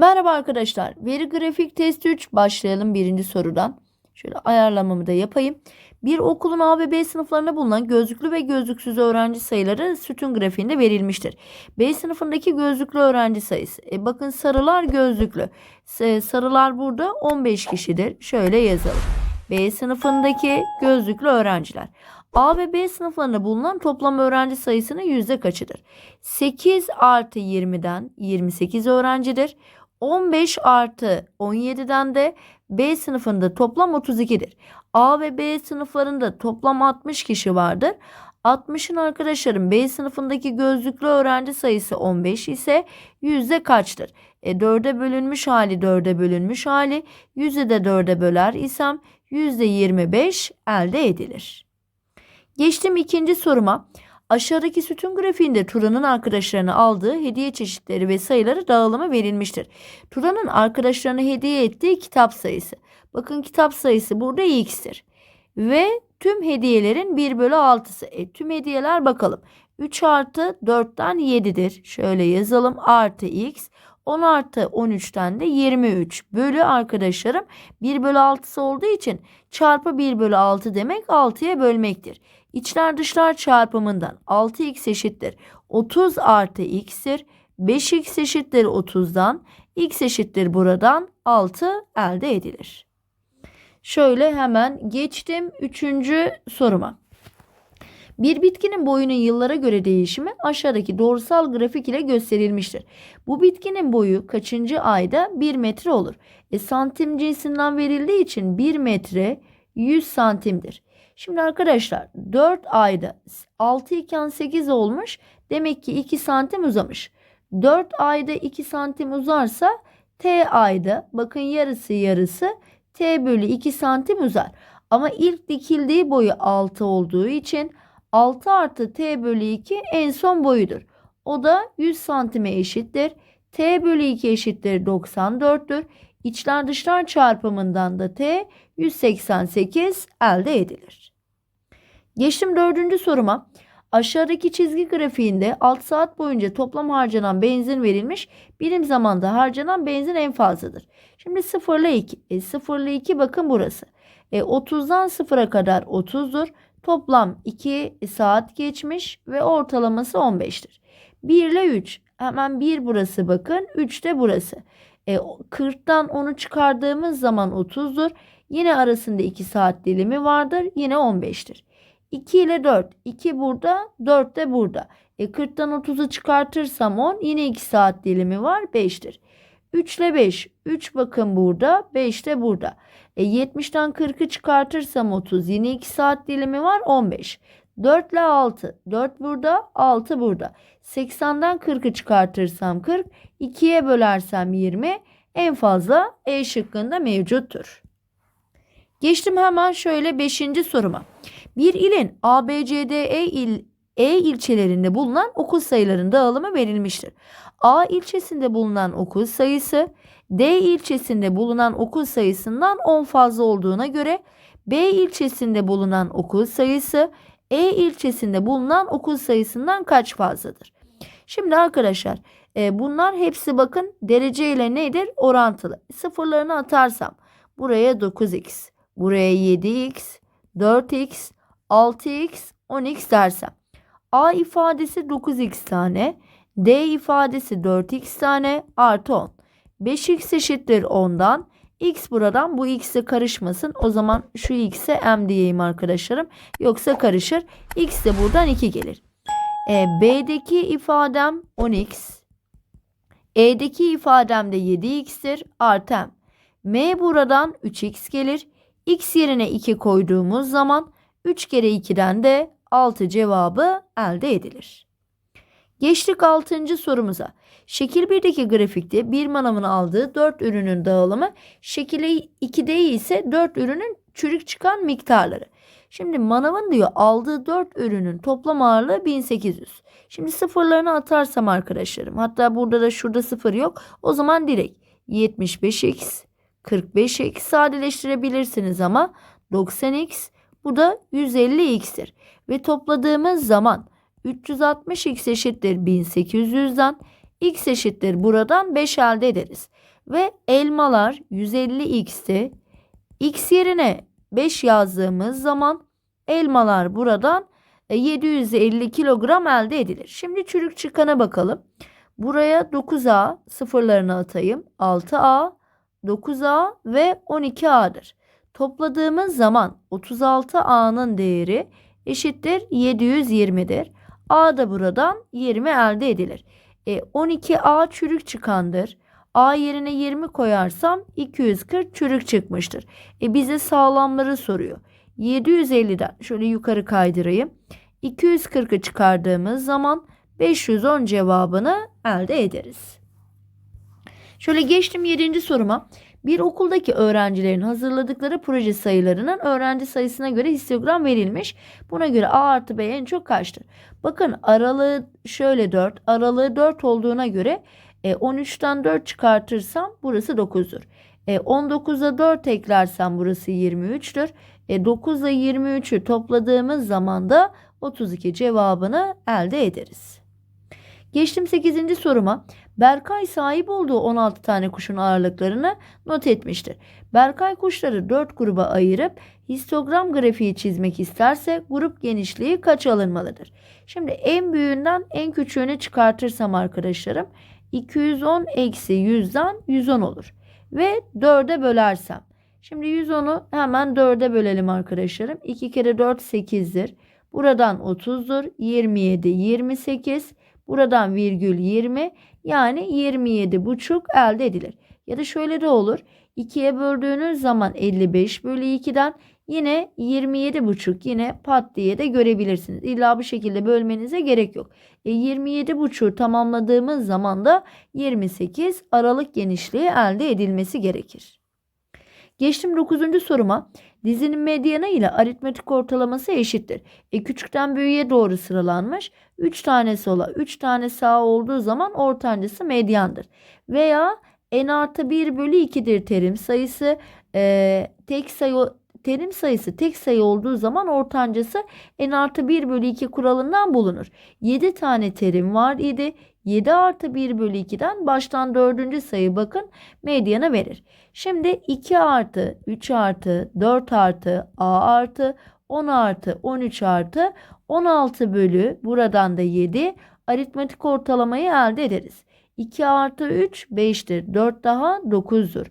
Merhaba arkadaşlar. Veri grafik test 3 başlayalım birinci sorudan. Şöyle ayarlamamı da yapayım. Bir okulun A ve B sınıflarında bulunan gözlüklü ve gözlüksüz öğrenci sayıları sütun grafiğinde verilmiştir. B sınıfındaki gözlüklü öğrenci sayısı. E bakın sarılar gözlüklü. Sarılar burada 15 kişidir. Şöyle yazalım. B sınıfındaki gözlüklü öğrenciler. A ve B sınıflarında bulunan toplam öğrenci sayısının yüzde kaçıdır? 8 artı 20'den 28 öğrencidir. 15 artı 17'den de B sınıfında toplam 32'dir. A ve B sınıflarında toplam 60 kişi vardır. 60'ın arkadaşlarım B sınıfındaki gözlüklü öğrenci sayısı 15 ise yüzde kaçtır? E 4'e bölünmüş hali 4'e bölünmüş hali yüzde de 4'e böler isem yüzde 25 elde edilir. Geçtim ikinci soruma. Aşağıdaki sütun grafiğinde Turan'ın arkadaşlarına aldığı hediye çeşitleri ve sayıları dağılımı verilmiştir. Turan'ın arkadaşlarına hediye ettiği kitap sayısı. Bakın kitap sayısı burada x'tir. Ve tüm hediyelerin 1 bölü 6'sı. E, tüm hediyeler bakalım. 3 artı 4'ten 7'dir. Şöyle yazalım. Artı x. 10 artı 13'ten de 23 bölü arkadaşlarım 1 bölü 6'sı olduğu için çarpı 1 bölü 6 demek 6'ya bölmektir. İçler dışlar çarpımından 6x eşittir 30 artı x'tir. 5x eşittir 30'dan x eşittir buradan 6 elde edilir. Şöyle hemen geçtim 3. soruma. Bir bitkinin boyunun yıllara göre değişimi aşağıdaki doğrusal grafik ile gösterilmiştir. Bu bitkinin boyu kaçıncı ayda 1 metre olur? E, santim cinsinden verildiği için 1 metre 100 santimdir. Şimdi arkadaşlar 4 ayda 6 iken 8 olmuş. Demek ki 2 santim uzamış. 4 ayda 2 santim uzarsa T ayda bakın yarısı yarısı T bölü 2 santim uzar. Ama ilk dikildiği boyu 6 olduğu için 6 artı T bölü 2 en son boyudur. O da 100 santime eşittir. T bölü 2 eşittir 94'tür. İçler dışlar çarpımından da T 188 elde edilir. Geçtim dördüncü soruma. Aşağıdaki çizgi grafiğinde 6 saat boyunca toplam harcanan benzin verilmiş. Birim zamanda harcanan benzin en fazladır. Şimdi 0 ile 2. E, 0 ile 2 bakın burası. E, 30'dan 0'a kadar 30'dur. Toplam 2 saat geçmiş ve ortalaması 15'tir. 1 ile 3. Hemen 1 burası bakın. 3 de burası. E, 40'tan 10'u çıkardığımız zaman 30'dur. Yine arasında 2 saat dilimi vardır. Yine 15'tir. 2 ile 4. 2 burada, 4 de burada. E 40'tan 30'u çıkartırsam 10. Yine 2 saat dilimi var. 5'tir. 3 ile 5. 3 bakın burada, 5 de burada. E 70'ten 40'ı çıkartırsam 30. Yine 2 saat dilimi var. 15. 4 ile 6. 4 burada, 6 burada. 80'den 40'ı çıkartırsam 40. 2'ye bölersem 20. En fazla E şıkkında mevcuttur. Geçtim hemen şöyle 5. soruma. Bir ilin A, B, C, D, E, il, e ilçelerinde bulunan okul sayılarının dağılımı verilmiştir. A ilçesinde bulunan okul sayısı D ilçesinde bulunan okul sayısından 10 fazla olduğuna göre B ilçesinde bulunan okul sayısı E ilçesinde bulunan okul sayısından kaç fazladır? Şimdi arkadaşlar e, bunlar hepsi bakın derece ile nedir? Orantılı. Sıfırlarını atarsam buraya 9x, buraya 7x, 4x, 6x, 10x dersem. A ifadesi 9x tane, D ifadesi 4x tane artı 10. 5x eşittir 10'dan. X buradan bu x'e karışmasın. O zaman şu x'e m diyeyim arkadaşlarım. Yoksa karışır. X de buradan 2 gelir. E, B'deki ifadem 10x. E'deki ifadem de 7x'tir. Artı m. M buradan 3x gelir. X yerine 2 koyduğumuz zaman 3 kere 2'den de 6 cevabı elde edilir. Geçtik 6. sorumuza. Şekil 1'deki grafikte bir manavın aldığı 4 ürünün dağılımı, şekil 2'de ise 4 ürünün çürük çıkan miktarları. Şimdi manavın diyor aldığı 4 ürünün toplam ağırlığı 1800. Şimdi sıfırlarını atarsam arkadaşlarım hatta burada da şurada sıfır yok. O zaman direkt 75x 45x sadeleştirebilirsiniz ama 90x bu da 150x'tir. Ve topladığımız zaman 360x eşittir 1800'den x eşittir buradan 5 elde ederiz. Ve elmalar 150x'ti. X yerine 5 yazdığımız zaman elmalar buradan e, 750 kilogram elde edilir. Şimdi çürük çıkana bakalım. Buraya 9A sıfırlarını atayım. 6A, 9A ve 12A'dır. Topladığımız zaman 36A'nın değeri eşittir 720'dir. A da buradan 20 elde edilir. E, 12A çürük çıkandır. A yerine 20 koyarsam 240 çürük çıkmıştır. E bize sağlamları soruyor. 750'den şöyle yukarı kaydırayım. 240'ı çıkardığımız zaman 510 cevabını elde ederiz. Şöyle geçtim 7. soruma. Bir okuldaki öğrencilerin hazırladıkları proje sayılarının öğrenci sayısına göre histogram verilmiş. Buna göre A artı B en çok kaçtır? Bakın aralığı şöyle 4. Aralığı 4 olduğuna göre e, 13'ten 4 çıkartırsam burası 9'dur. E, 19'a 4 eklersem burası 23'tür. E, 9 ile 23'ü topladığımız zaman da 32 cevabını elde ederiz. Geçtim 8. soruma. Berkay sahip olduğu 16 tane kuşun ağırlıklarını not etmiştir. Berkay kuşları 4 gruba ayırıp histogram grafiği çizmek isterse grup genişliği kaç alınmalıdır? Şimdi en büyüğünden en küçüğünü çıkartırsam arkadaşlarım 210 eksi 100'den 110 olur. Ve 4'e bölersem. Şimdi 110'u hemen 4'e bölelim arkadaşlarım. 2 kere 4 8'dir. Buradan 30'dur. 27 28. Buradan virgül 20 yani 27 buçuk elde edilir. Ya da şöyle de olur. 2'ye böldüğünüz zaman 55 bölü 2'den yine 27 buçuk yine pat diye de görebilirsiniz. İlla bu şekilde bölmenize gerek yok. E 27 buçuğu tamamladığımız zaman da 28 aralık genişliği elde edilmesi gerekir. Geçtim 9. soruma. Dizinin medyana ile aritmetik ortalaması eşittir. E küçükten büyüğe doğru sıralanmış. 3 tane sola 3 tane sağa olduğu zaman ortancası medyandır. Veya n artı 1 bölü 2'dir terim sayısı. E, tek sayı terim sayısı tek sayı olduğu zaman ortancası n artı 1 bölü 2 kuralından bulunur. 7 tane terim var idi. 7 artı 1 bölü 2'den baştan dördüncü sayı bakın medyana verir. Şimdi 2 artı 3 artı 4 artı a artı 10 artı 13 artı 16 bölü buradan da 7 aritmetik ortalamayı elde ederiz. 2 artı 3 5'tir. 4 daha 9'dur.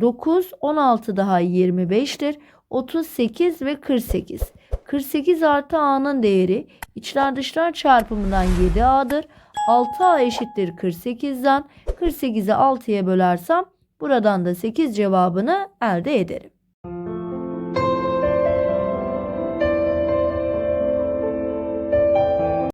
9 16 daha 25'tir. 38 ve 48. 48 artı a'nın değeri içler dışlar çarpımından 7a'dır. 6a eşittir 48'den. 48'i 6'ya bölersem buradan da 8 cevabını elde ederim.